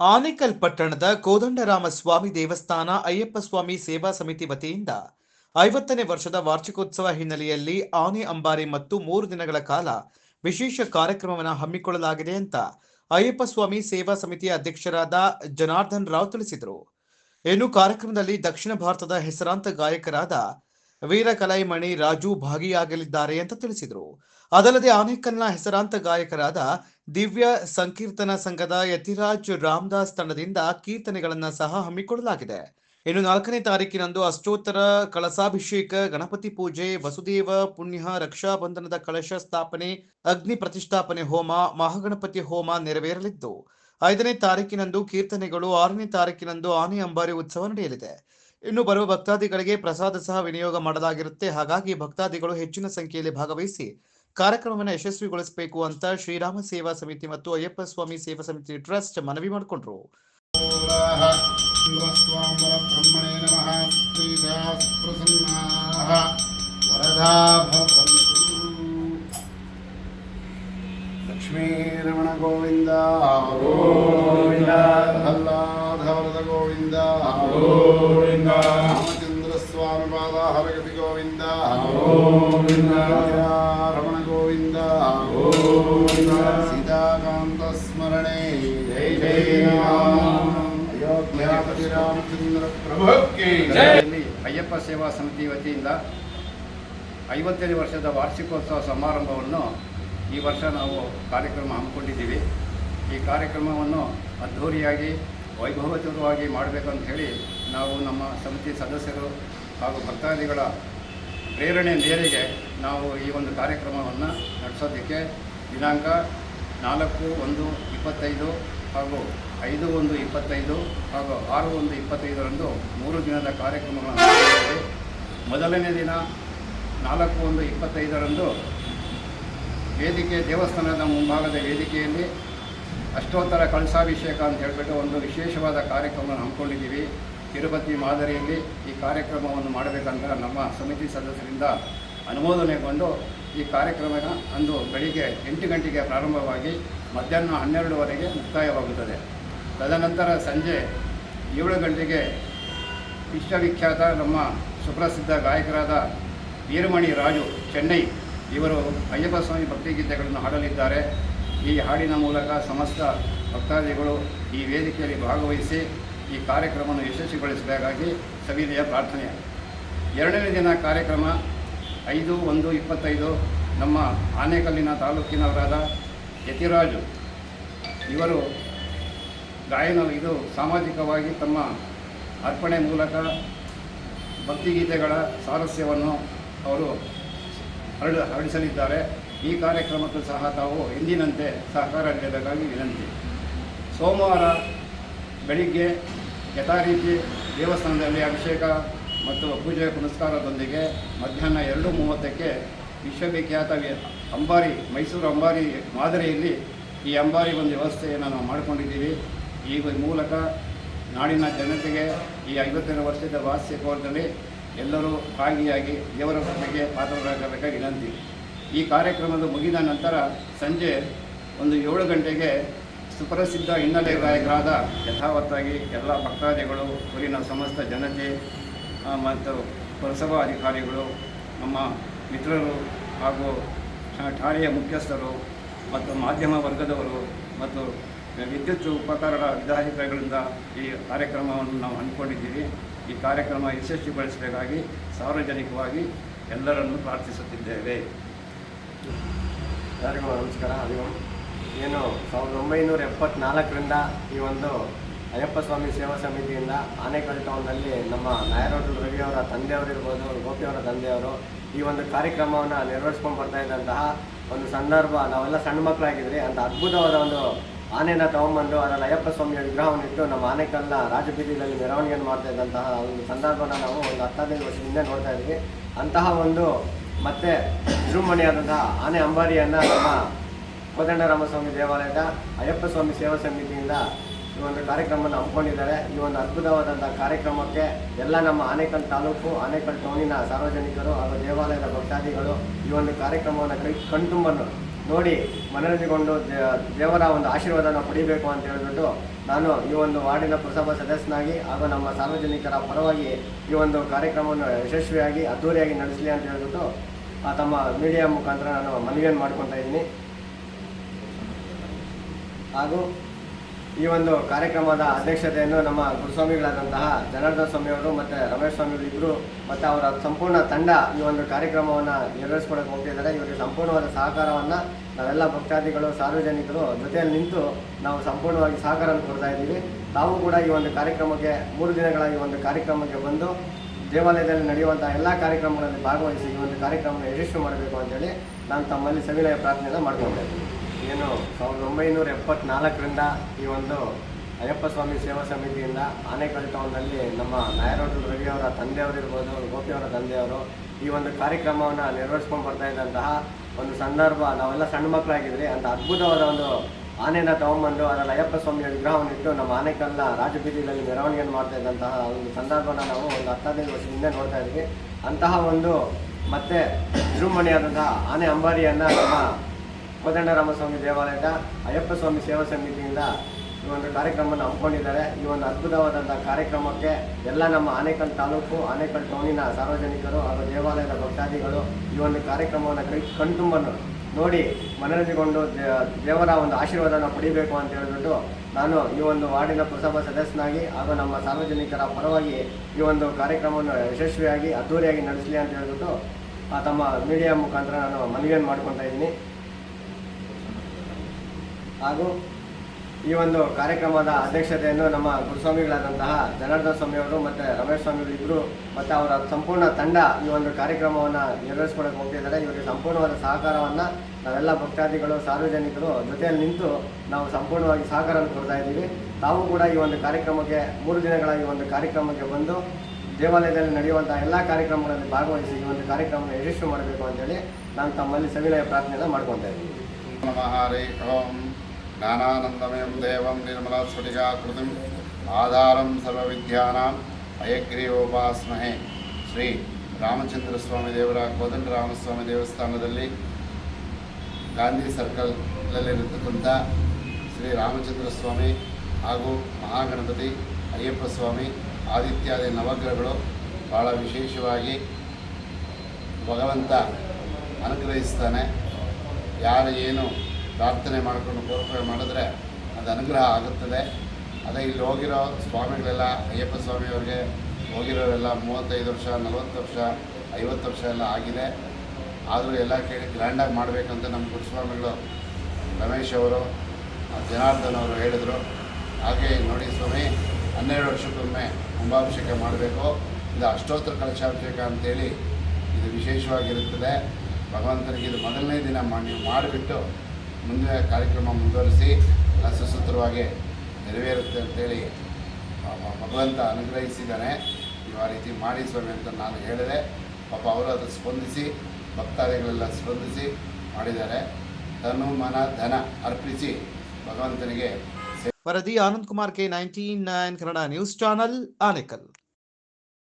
ಆನೇಕಲ್ ಪಟ್ಟಣದ ಕೋದಂಡರಾಮ ಸ್ವಾಮಿ ದೇವಸ್ಥಾನ ಅಯ್ಯಪ್ಪ ಸ್ವಾಮಿ ಸೇವಾ ಸಮಿತಿ ವತಿಯಿಂದ ಐವತ್ತನೇ ವರ್ಷದ ವಾರ್ಷಿಕೋತ್ಸವ ಹಿನ್ನೆಲೆಯಲ್ಲಿ ಆನೆ ಅಂಬಾರಿ ಮತ್ತು ಮೂರು ದಿನಗಳ ಕಾಲ ವಿಶೇಷ ಕಾರ್ಯಕ್ರಮವನ್ನು ಹಮ್ಮಿಕೊಳ್ಳಲಾಗಿದೆ ಅಂತ ಅಯ್ಯಪ್ಪ ಸ್ವಾಮಿ ಸೇವಾ ಸಮಿತಿಯ ಅಧ್ಯಕ್ಷರಾದ ಜನಾರ್ದನ್ ರಾವ್ ತಿಳಿಸಿದರು. ಇನ್ನು ಕಾರ್ಯಕ್ರಮದಲ್ಲಿ ದಕ್ಷಿಣ ಭಾರತದ ಹೆಸರಾಂತ ಗಾಯಕರಾದ ವೀರ ಕಲೈಮಣಿ ರಾಜು ಭಾಗಿಯಾಗಲಿದ್ದಾರೆ ಅಂತ ತಿಳಿಸಿದರು. ಅದಲ್ಲದೆ ಆನೇಕಲ್ನ ಹೆಸರಾಂತ ಗಾಯಕರಾದ ದಿವ್ಯ ಸಂಕೀರ್ತನ ಸಂಘದ ಯತಿರಾಜ್ ರಾಮದಾಸ್ ತಂಡದಿಂದ ಕೀರ್ತನೆಗಳನ್ನು ಸಹ ಹಮ್ಮಿಕೊಳ್ಳಲಾಗಿದೆ. ಇನ್ನು ನಾಲ್ಕನೇ ತಾರೀಕಿನಂದು ಅಷ್ಟೋತ್ತರ ಕಳಸಾಭಿಷೇಕ, ಗಣಪತಿ ಪೂಜೆ, ವಸುದೇವ ಪುಣ್ಯ, ರಕ್ಷಾಬಂಧನದ ಕಳಶ ಸ್ಥಾಪನೆ, ಅಗ್ನಿ ಪ್ರತಿಷ್ಠಾಪನೆ ಹೋಮ, ಮಹಾಗಣಪತಿ ಹೋಮ ನೆರವೇರಲಿದ್ದು. ಐದನೇ ತಾರೀಕಿನಂದು ಕೀರ್ತನೆಗಳು, ಆರನೇ ತಾರೀಕಿನಂದು ಆನೆ ಅಂಬಾರಿ ಉತ್ಸವ ನಡೆಯಲಿದೆ. ಇನ್ನು ಬರುವ ಭಕ್ತಾದಿಗಳಿಗೆ ಪ್ರಸಾದ ಸಹ ವಿನಿಯೋಗ ಮಾಡಲಾಗಿರುತ್ತೆ. ಹಾಗಾಗಿ ಭಕ್ತಾದಿಗಳು ಹೆಚ್ಚಿನ ಸಂಖ್ಯೆಯಲ್ಲಿ ಭಾಗವಹಿಸಿ ಕಾರ್ಯಕ್ರಮವನ್ನು ಯಶಸ್ವಿಗೊಳಿಸಬೇಕು ಅಂತ ಶ್ರೀರಾಮ ಸೇವಾ ಸಮಿತಿ ಮತ್ತು ಅಯ್ಯಪ್ಪ ಸ್ವಾಮಿ ಸೇವಾ ಸಮಿತಿ ಟ್ರಸ್ಟ್ ಮನವಿ ಮಾಡಿಕೊಂಡ್ರು. ಹರಗತಿ ಗೋವಿಂದ. ರಮಣ ಗೋವಿಂದ. ಸೀತಾಕಾಂತ ಸ್ಮರಣೆ. ಅಯೋಧ್ಯಾಪತಿ ರಾಮಚಂದ್ರ ಪ್ರಭುಕ್ಕೆ ಅಯ್ಯಪ್ಪ ಸೇವಾ ಸಮಿತಿ ವತಿಯಿಂದ ಐವತ್ತನೇ ವರ್ಷದ ವಾರ್ಷಿಕೋತ್ಸವ ಸಮಾರಂಭವನ್ನು ಈ ವರ್ಷ ನಾವು ಕಾರ್ಯಕ್ರಮ ಹಮ್ಮಿಕೊಂಡಿದ್ದೀವಿ. ಈ ಕಾರ್ಯಕ್ರಮವನ್ನು ಅದ್ಧೂರಿಯಾಗಿ ವೈಭವಯುತವಾಗಿ ಮಾಡಬೇಕಂತ ಹೇಳಿ ನಾವು ನಮ್ಮ ಸಮಿತಿ ಸದಸ್ಯರು ಹಾಗೂ ಭಕ್ತಾದಿಗಳ ಪ್ರೇರಣೆ ಮೇರೆಗೆ ನಾವು ಈ ಒಂದು ಕಾರ್ಯಕ್ರಮವನ್ನು ನಡೆಸೋದಕ್ಕೆ ದಿನಾಂಕ ನಾಲ್ಕು, ಒಂದು, ಇಪ್ಪತ್ತೈದು ಹಾಗೂ ಐದು, ಒಂದು, ಇಪ್ಪತ್ತೈದು ಹಾಗೂ ಆರು, ಒಂದು, ಇಪ್ಪತ್ತೈದರಂದು ಮೂರು ದಿನದ ಕಾರ್ಯಕ್ರಮಗಳನ್ನು. ಮೊದಲನೇ ದಿನ ನಾಲ್ಕು, ಒಂದು, ಇಪ್ಪತ್ತೈದರಂದು ವೇದಿಕೆ, ದೇವಸ್ಥಾನದ ಮುಂಭಾಗದ ವೇದಿಕೆಯಲ್ಲಿ ಅಷ್ಟೋತ್ತರ ಕಳಸಾಭಿಷೇಕ ಅಂತ ಹೇಳಿಬಿಟ್ಟು ಒಂದು ವಿಶೇಷವಾದ ಕಾರ್ಯಕ್ರಮವನ್ನು ಹಮ್ಮಿಕೊಂಡಿದ್ದೀವಿ ತಿರುಪತಿ ಮಾದರಿಯಲ್ಲಿ ಈ ಕಾರ್ಯಕ್ರಮವನ್ನು ಮಾಡಬೇಕಂತ ನಮ್ಮ ಸಮಿತಿ ಸದಸ್ಯರಿಂದ ಅನುಮೋದನೆಗೊಂಡು ಈ ಕಾರ್ಯಕ್ರಮನ ಅಂದು ಬೆಳಿಗ್ಗೆ ಎಂಟು ಗಂಟೆಗೆ ಪ್ರಾರಂಭವಾಗಿ ಮಧ್ಯಾಹ್ನ ಹನ್ನೆರಡುವರೆಗೆ ಮುಕ್ತಾಯವಾಗುತ್ತದೆ. ತದನಂತರ ಸಂಜೆ ಏಳು ಗಂಟೆಗೆ ವಿಶ್ವವಿಖ್ಯಾತ ನಮ್ಮ ಸುಪ್ರಸಿದ್ಧ ಗಾಯಕರಾದ ವೀರಮಣಿ ರಾಜು ಚೆನ್ನೈ ಇವರು ಅಯ್ಯಪ್ಪ ಸ್ವಾಮಿ ಭಕ್ತಿಗೀತೆಗಳನ್ನು ಹಾಡಲಿದ್ದಾರೆ. ಈ ಹಾಡಿನ ಮೂಲಕ ಸಮಸ್ತ ಭಕ್ತಾದಿಗಳು ಈ ವೇದಿಕೆಯಲ್ಲಿ ಭಾಗವಹಿಸಿ ಈ ಕಾರ್ಯಕ್ರಮವನ್ನು ಯಶಸ್ವಿಗೊಳಿಸಬೇಕಾಗಿ ಸವಿನಯ ಪ್ರಾರ್ಥನೆ. ಎರಡನೇ ದಿನ ಕಾರ್ಯಕ್ರಮ, ಐದು, ಒಂದು, ಇಪ್ಪತ್ತೈದು, ನಮ್ಮ ಆನೇಕಲ್ಲಿನ ತಾಲೂಕಿನವರಾದ ಯತಿರಾಜು. ಇವರು ಗಾಯನ ಇದು ಸಾಮಾಜಿಕವಾಗಿ ತಮ್ಮ ಅರ್ಪಣೆ ಮೂಲಕ ಭಕ್ತಿಗೀತೆಗಳ ಸಾರಸ್ಯವನ್ನು ಅವರು ಹರಡ, ಹರಡಿಸಲಿದ್ದಾರೆ. ಈ ಕಾರ್ಯಕ್ರಮಕ್ಕೂ ಸಹ ತಾವು ಎಂದಿನಂತೆ ಸಹಕಾರ ನೀಡಬೇಕಾಗಿ ವಿನಂತಿ. ಸೋಮವಾರ ಬೆಳಿಗ್ಗೆ ಯಥಾರೀತಿ ದೇವಸ್ಥಾನದಲ್ಲಿ ಅಭಿಷೇಕ ಮತ್ತು ಪೂಜೆ ಪುನಸ್ಕಾರದೊಂದಿಗೆ ಮಧ್ಯಾಹ್ನ ಎರಡು ಮೂವತ್ತಕ್ಕೆ ವಿಶ್ವವಿಖ್ಯಾತ ಅಂಬಾರಿ, ಮೈಸೂರು ಅಂಬಾರಿ ಮಾದರಿಯಲ್ಲಿ ಈ ಅಂಬಾರಿ ಒಂದು ವ್ಯವಸ್ಥೆಯನ್ನು ನಾವು ಮಾಡಿಕೊಂಡಿದ್ದೀವಿ. ಈ ಮೂಲಕ ನಾಡಿನ ಜನತೆಗೆ ಈ ಐವತ್ತೆರಡು ವರ್ಷದ ವಾರ್ಷಿಕೋತ್ಸವದಲ್ಲಿ ಎಲ್ಲರೂ ಭಾಗಿಯಾಗಿ ದೇವರ ಬಗ್ಗೆ ಪಾತ್ರರಾಗಬೇಕಾಗಿ ವಿನಂತಿ. ಈ ಕಾರ್ಯಕ್ರಮದ ಮುಗಿದ ನಂತರ ಸಂಜೆ ಒಂದು ಏಳು ಗಂಟೆಗೆ ಸುಪ್ರಸಿದ್ಧ ಹಿನ್ನೆಲೆ ಗಾಯಕರಾದ ಯಥಾವತ್ತಾಗಿ ಎಲ್ಲ ಭಕ್ತಾದಿಗಳು, ಊರಿನ ಸಮಸ್ತ ಜನತೆ ಮತ್ತು ಪುರಸಭಾ ಅಧಿಕಾರಿಗಳು, ನಮ್ಮ ಮಿತ್ರರು ಹಾಗೂ ಠಾಣೆಯ ಮುಖ್ಯಸ್ಥರು ಮತ್ತು ಮಾಧ್ಯಮ ವರ್ಗದವರು ಮತ್ತು ವಿದ್ಯುತ್ ಉಪಕರಣ ವಿಧಾಧಿಕಾರಿಗಳಿಂದ ಈ ಕಾರ್ಯಕ್ರಮವನ್ನು ನಾವು ಅಂದ್ಕೊಂಡಿದ್ದೀವಿ ಈ ಕಾರ್ಯಕ್ರಮ ಯಶಸ್ವಿಗೊಳಿಸಬೇಕಾಗಿ ಸಾರ್ವಜನಿಕವಾಗಿ ಎಲ್ಲರನ್ನು ಪ್ರಾರ್ಥಿಸುತ್ತಿದ್ದೇವೆ. ಎಲ್ಲರಿಗೂ ನಮಸ್ಕಾರ ಏನು ಸಾವಿರದ ಒಂಬೈನೂರ ಎಪ್ಪತ್ನಾಲ್ಕರಿಂದ ಈ ಒಂದು ಅಯ್ಯಪ್ಪ ಸ್ವಾಮಿ ಸೇವಾ ಸಮಿತಿಯಿಂದ ಆನೇಕಲ್ ಟೌನ್ನಲ್ಲಿ ನಮ್ಮ ನಾಯರೋಟು ರವಿಯವರ ತಂದೆಯವರಿರ್ಬೋದು, ಗೋಪಿಯವರ ತಂದೆಯವರು ಈ ಒಂದು ಕಾರ್ಯಕ್ರಮವನ್ನು ನಿರ್ವಹಿಸ್ಕೊಂಡು ಬರ್ತಾ ಇದ್ದಂತಹ ಒಂದು ಸಂದರ್ಭ ನಾವೆಲ್ಲ ಸಣ್ಣ ಮಕ್ಕಳಾಗಿದ್ರಿ ಅಂತ ಅದ್ಭುತವಾದ ಒಂದು ಆನೆನ ತಗೊಂಬಂದು ಅದರಲ್ಲಿ ಅಯ್ಯಪ್ಪ ಸ್ವಾಮಿಯ ವಿಗ್ರಹವನ್ನು ಇಟ್ಟು ನಮ್ಮ ಆನೆಕಲ್ನ ರಾಜಬೀದಿಯಲ್ಲಿ ಮೆರವಣಿಗೆಯನ್ನು ಮಾಡ್ತಾ ಇದ್ದಂತಹ ಒಂದು ಸಂದರ್ಭನ ನಾವು ಒಂದು ಹತ್ತದೈದು ವರ್ಷ ಹಿಂದೆ ನೋಡ್ತಾ ಇದ್ವಿ. ಅಂತಹ ಒಂದು ಮತ್ತೆ ವಿಜೃಂಭಣೆಯಾದಂತಹ ಆನೆ ಅಂಬಾರಿಯನ್ನು ನಮ್ಮ ಕೋದಂಡರಾಮಸ್ವಾಮಿ ದೇವಾಲಯದ ಅಯ್ಯಪ್ಪ ಸ್ವಾಮಿ ಸೇವಾ ಸಮಿತಿಯಿಂದ ಈ ಒಂದು ಕಾರ್ಯಕ್ರಮವನ್ನು ಹಮ್ಮಿಕೊಂಡಿದ್ದಾರೆ. ಈ ಒಂದು ಅದ್ಭುತವಾದಂಥ ಕಾರ್ಯಕ್ರಮಕ್ಕೆ ಎಲ್ಲ ನಮ್ಮ ಆನೇಕಲ್ ತಾಲೂಕು, ಆನೇಕಲ್ ಟೌನಿನ ಸಾರ್ವಜನಿಕರು ಹಾಗೂ ದೇವಾಲಯದ ಭಕ್ತಾದಿಗಳು ಈ ಒಂದು ಕಾರ್ಯಕ್ರಮವನ್ನು ಕೈ, ಕಣ್ತುಂಬನ್ನು ನೋಡಿ ಮನರಂಜಿಕೊಂಡು ದೇವರ ಒಂದು ಆಶೀರ್ವಾದನ ಪಡಿಬೇಕು ಅಂತ ಹೇಳಿಬಿಟ್ಟು ನಾನು ಈ ಒಂದು ವಾರ್ಡಿನ ಪುರಸಭಾ ಸದಸ್ಯನಾಗಿ ಹಾಗೂ ನಮ್ಮ ಸಾರ್ವಜನಿಕರ ಪರವಾಗಿ ಈ ಒಂದು ಕಾರ್ಯಕ್ರಮವನ್ನು ಯಶಸ್ವಿಯಾಗಿ, ಅದ್ದೂರಿಯಾಗಿ ನಡೆಸಲಿ ಅಂತ ಹೇಳ್ಬಿಟ್ಟು ತಮ್ಮ ಮೀಡಿಯಾ ಮುಖಾಂತರ ನಾನು ಮನವಿಯನ್ನು ಮಾಡ್ಕೊತಾ ಇದ್ದೀನಿ. ಹಾಗೂ ಈ ಒಂದು ಕಾರ್ಯಕ್ರಮದ ಅಧ್ಯಕ್ಷತೆಯನ್ನು ನಮ್ಮ ಗುರುಸ್ವಾಮಿಗಳಾದಂತಹ ಜನಾರ್ದನ ಸ್ವಾಮಿಯವರು ಮತ್ತು ರಮೇಶ್ ಸ್ವಾಮಿಗಳು ಇಬ್ಬರು ಮತ್ತು ಅವರ ಸಂಪೂರ್ಣ ತಂಡ ಈ ಒಂದು ಕಾರ್ಯಕ್ರಮವನ್ನು ನೆರವೇರಿಸ್ಕೊಳ್ಳೋಕೆ ಹೋಗ್ತಿದ್ದಾರೆ ಇವರಿಗೆ ಸಂಪೂರ್ಣವಾದ ಸಹಕಾರವನ್ನು ನಾವೆಲ್ಲ ಭಕ್ತಾದಿಗಳು, ಸಾರ್ವಜನಿಕರು ಜೊತೆಯಲ್ಲಿ ನಿಂತು ನಾವು ಸಂಪೂರ್ಣವಾಗಿ ಸಹಕಾರವನ್ನು ಕೊಡ್ತಾ ಇದ್ದೀವಿ. ತಾವು ಕೂಡ ಈ ಒಂದು ಕಾರ್ಯಕ್ರಮಕ್ಕೆ ಮೂರು ದಿನಗಳ ಈ ಒಂದು ಕಾರ್ಯಕ್ರಮಕ್ಕೆ ಬಂದು ದೇವಾಲಯದಲ್ಲಿ ನಡೆಯುವಂಥ ಎಲ್ಲ ಕಾರ್ಯಕ್ರಮಗಳಲ್ಲಿ ಭಾಗವಹಿಸಿ ಈ ಒಂದು ಕಾರ್ಯಕ್ರಮವನ್ನು ಯಶಸ್ವಿ ಮಾಡಬೇಕು ಅಂತೇಳಿ ನಾನು ತಮ್ಮಲ್ಲಿ ಸವಿನಯ ಪ್ರಾರ್ಥನೆಯನ್ನು ಮಾಡ್ಕೊಳ್ತಾ ಇದ್ದೀನಿ. ಏನು ಸಾವಿರದ ಒಂಬೈನೂರ ಎಪ್ಪತ್ನಾಲ್ಕರಿಂದ ಈ ಒಂದು ಅಯ್ಯಪ್ಪ ಸ್ವಾಮಿ ಸೇವಾ ಸಮಿತಿಯಿಂದ ಆನೆಕಲ್ ಟೌನ್ನಲ್ಲಿ ನಮ್ಮ ನಾಯರೋಟು ರವಿಯವರ ತಂದೆಯವರಿರ್ಬೋದು ಗೋಪಿಯವರ ತಂದೆಯವರು ಈ ಒಂದು ಕಾರ್ಯಕ್ರಮವನ್ನು ನೆರವೇರಿಸ್ಕೊಂಡು ಬರ್ತಾ ಇದ್ದಂತಹ ಒಂದು ಸಂದರ್ಭ ನಾವೆಲ್ಲ ಸಣ್ಣ ಮಕ್ಕಳಾಗಿದ್ರಿ, ಅಂತ ಅದ್ಭುತವಾದ ಒಂದು ಆನೆನ ತಗೊಂಬಂದು ಅದರಲ್ಲಿ ಅಯ್ಯಪ್ಪ ಸ್ವಾಮಿಯ ವಿಗ್ರಹವನ್ನು ಇಟ್ಟು ನಮ್ಮ ಆನೆಕಲ್ನ ರಾಜಬೀದಿಯಲ್ಲಿ ಮೆರವಣಿಗೆಯನ್ನು ಮಾಡ್ತಾ ಇದ್ದಂತಹ ಒಂದು ಸಂದರ್ಭನ ನಾವು ಒಂದು ಹತ್ತದೈದು ವರ್ಷದಿಂದ ನೋಡ್ತಾ ಇದ್ವಿ. ಅಂತಹ ಒಂದು ಮತ್ತೆ ವಿಜೃಂಭಣೆಯಾದಂತಹ ಆನೆ ಅಂಬಾರಿಯನ್ನು ನಮ್ಮ ಕೋದಂಡರಾಮಸ್ವಾಮಿ ದೇವಾಲಯದ ಅಯ್ಯಪ್ಪ ಸ್ವಾಮಿ ಸೇವಾ ಸಮಿತಿಯಿಂದ ಈ ಒಂದು ಕಾರ್ಯಕ್ರಮವನ್ನು ಹಮ್ಮಿಕೊಂಡಿದ್ದಾರೆ. ಈ ಒಂದು ಅದ್ಭುತವಾದಂಥ ಕಾರ್ಯಕ್ರಮಕ್ಕೆ ಎಲ್ಲ ನಮ್ಮ ಆನೇಕಲ್ ತಾಲೂಕು, ಆನೇಕಲ್ ಟೌನಿನ ಸಾರ್ವಜನಿಕರು ಹಾಗೂ ದೇವಾಲಯದ ಭಕ್ತಾದಿಗಳು ಈ ಒಂದು ಕಾರ್ಯಕ್ರಮವನ್ನು ಕೈ, ಕಣ್ತುಂಬನ್ನು ನೋಡಿ ಮನರಂಜನೆಗೊಂಡು ದೇವರ ಒಂದು ಆಶೀರ್ವಾದನ ಪಡಿಬೇಕು ಅಂತ ಹೇಳಿಬಿಟ್ಟು ನಾನು ಈ ಒಂದು ವಾರ್ಡಿನ ಪುರಸಭಾ ಸದಸ್ಯನಾಗಿ ಹಾಗೂ ನಮ್ಮ ಸಾರ್ವಜನಿಕರ ಪರವಾಗಿ ಈ ಒಂದು ಕಾರ್ಯಕ್ರಮವನ್ನು ಯಶಸ್ವಿಯಾಗಿ ಅದ್ದೂರಿಯಾಗಿ ನಡೆಸಲಿ ಅಂತ ಹೇಳ್ಬಿಟ್ಟು ತಮ್ಮ ಮೀಡಿಯಾ ಮುಖಾಂತರ ನಾನು ಮನವಿಯನ್ನು ಮಾಡ್ಕೊತಾ ಇದ್ದೀನಿ. ಹಾಗೂ ಈ ಒಂದು ಕಾರ್ಯಕ್ರಮದ ಅಧ್ಯಕ್ಷತೆಯನ್ನು ನಮ್ಮ ಗುರುಸ್ವಾಮಿಗಳಾದಂತಹ ಜನಾರ್ದನ ಸ್ವಾಮಿಯವರು ಮತ್ತು ರಮೇಶ್ ಸ್ವಾಮಿಗಳು ಇಬ್ಬರು ಮತ್ತು ಅವರ ಸಂಪೂರ್ಣ ತಂಡ ಈ ಒಂದು ಕಾರ್ಯಕ್ರಮವನ್ನು ನೆರವೇರಿಸ್ಕೊಳಕ್ಕೆ ಹೋಗ್ತಿದ್ದಾರೆ. ಇವರಿಗೆ ಸಂಪೂರ್ಣವಾದ ಸಹಕಾರವನ್ನು ನಾವೆಲ್ಲ ಭಕ್ತಾದಿಗಳು, ಸಾರ್ವಜನಿಕರು ಜೊತೆಯಲ್ಲಿ ನಿಂತು ನಾವು ಸಂಪೂರ್ಣವಾಗಿ ಸಹಕಾರವನ್ನು ಕೊಡ್ತಾ ಇದ್ದೀವಿ. ತಾವು ಕೂಡ ಈ ಒಂದು ಕಾರ್ಯಕ್ರಮಕ್ಕೆ ಮೂರು ದಿನಗಳ ಈ ಒಂದು ಕಾರ್ಯಕ್ರಮಕ್ಕೆ ಬಂದು ದೇವಾಲಯದಲ್ಲಿ ನಡೆಯುವಂಥ ಎಲ್ಲ ಕಾರ್ಯಕ್ರಮಗಳಲ್ಲಿ ಭಾಗವಹಿಸಿ ಈ ಒಂದು ಕಾರ್ಯಕ್ರಮವನ್ನು ಯಶಸ್ವಿ ಮಾಡಬೇಕು ಅಂತೇಳಿ ನಾನು ತಮ್ಮಲ್ಲಿ ಸವಿನಯ ಪ್ರಾರ್ಥನೆಯನ್ನು ಮಾಡ್ಕೊತಾ ಇದ್ದೀನಿ. ಜ್ಞಾನಾನಂದಮಯಂ ದೇವಂ ನಿರ್ಮಲಾಸ್ಫಟಿಕಾಕೃತಿಂ ಆಧಾರಂ ಸರ್ವವಿದ್ಯಾನಾಂ ಅಯಗ್ರೀವೋಪಾಸ್ಮಹೆ ಶ್ರೀ ರಾಮಚಂದ್ರ ಸ್ವಾಮಿ ದೇವರ ಕೋದಂಡರಾಮಸ್ವಾಮಿ ದೇವಸ್ಥಾನದಲ್ಲಿ ಗಾಂಧಿ ಸರ್ಕಲ್ನಲ್ಲಿರತಕ್ಕಂಥ ಶ್ರೀ ರಾಮಚಂದ್ರ ಸ್ವಾಮಿ ಹಾಗೂ ಮಹಾಗಣಪತಿ ಅಯ್ಯಪ್ಪ ಸ್ವಾಮಿ, ಆದಿತ್ಯಾದಿ ನವಗ್ರಹಗಳು ಭಾಳ ವಿಶೇಷವಾಗಿ ಭಗವಂತ ಅನುಗ್ರಹಿಸ್ತಾನೆ. ಯಾರು ಏನು ಪ್ರಾರ್ಥನೆ ಮಾಡಿಕೊಂಡು ಕೋರ್ಪಣೆ ಮಾಡಿದ್ರೆ ಅದು ಅನುಗ್ರಹ ಆಗುತ್ತದೆ. ಅದೇ ಇಲ್ಲಿ ಹೋಗಿರೋ ಸ್ವಾಮಿಗಳೆಲ್ಲ, ಅಯ್ಯಪ್ಪ ಸ್ವಾಮಿಯವ್ರಿಗೆ ಹೋಗಿರೋರೆಲ್ಲ ಮೂವತ್ತೈದು ವರ್ಷ, ನಲವತ್ತು ವರ್ಷ, ಐವತ್ತು ವರ್ಷ ಎಲ್ಲ ಆಗಿದೆ. ಆದರೂ ಎಲ್ಲ ಕೇಳಿ ಗ್ರ್ಯಾಂಡಾಗಿ ಮಾಡಬೇಕಂತ ನಮ್ಮ ಗುರುಸ್ವಾಮಿಗಳು ರಮೇಶ್ ಅವರು, ಜನಾರ್ದನ್ ಅವರು ಹೇಳಿದರು. ಹಾಗೆ ನೋಡಿ ಸ್ವಾಮಿ, ಹನ್ನೆರಡು ವರ್ಷಕ್ಕೊಮ್ಮೆ ಕುಂಭಾಭಿಷೇಕ ಮಾಡಬೇಕು. ಇದು ಅಷ್ಟೋತ್ತರ ಕಲಶಾಭಿಷೇಕ ಅಂತೇಳಿ ಇದು ವಿಶೇಷವಾಗಿರುತ್ತದೆ. ಭಗವಂತನಿಗೆ ಇದು ಮೊದಲನೇ ದಿನ ಮಾಡಿ ಮಾಡಿಬಿಟ್ಟು ಮುಂದೆ ಕಾರ್ಯಕ್ರಮ ಮುಂದುವರಿಸಿ ಎಲ್ಲ ಸುಸೂತ್ರವಾಗಿ ನೆರವೇರುತ್ತೆ ಅಂತೇಳಿ ಭಗವಂತ ಅನುಗ್ರಹಿಸಿದ್ದಾನೆ. ನೀವು ಆ ರೀತಿ ಮಾಡಿ ಸ್ವಾಮಿ ಅಂತ ನಾನು ಹೇಳಿದೆ. ಪಾಪ ಅವರು ಅದು ಸ್ಪಂದಿಸಿ, ಭಕ್ತಾದಿಗಳೆಲ್ಲ ಸ್ಪಂದಿಸಿ ಮಾಡಿದ್ದಾರೆ. ತನು ಮನ ಧನ ಅರ್ಪಿಸಿ ಭಗವಂತನಿಗೆ ವರದಿ Anand Kumar K nineteen nine Kannada news channel Anekal.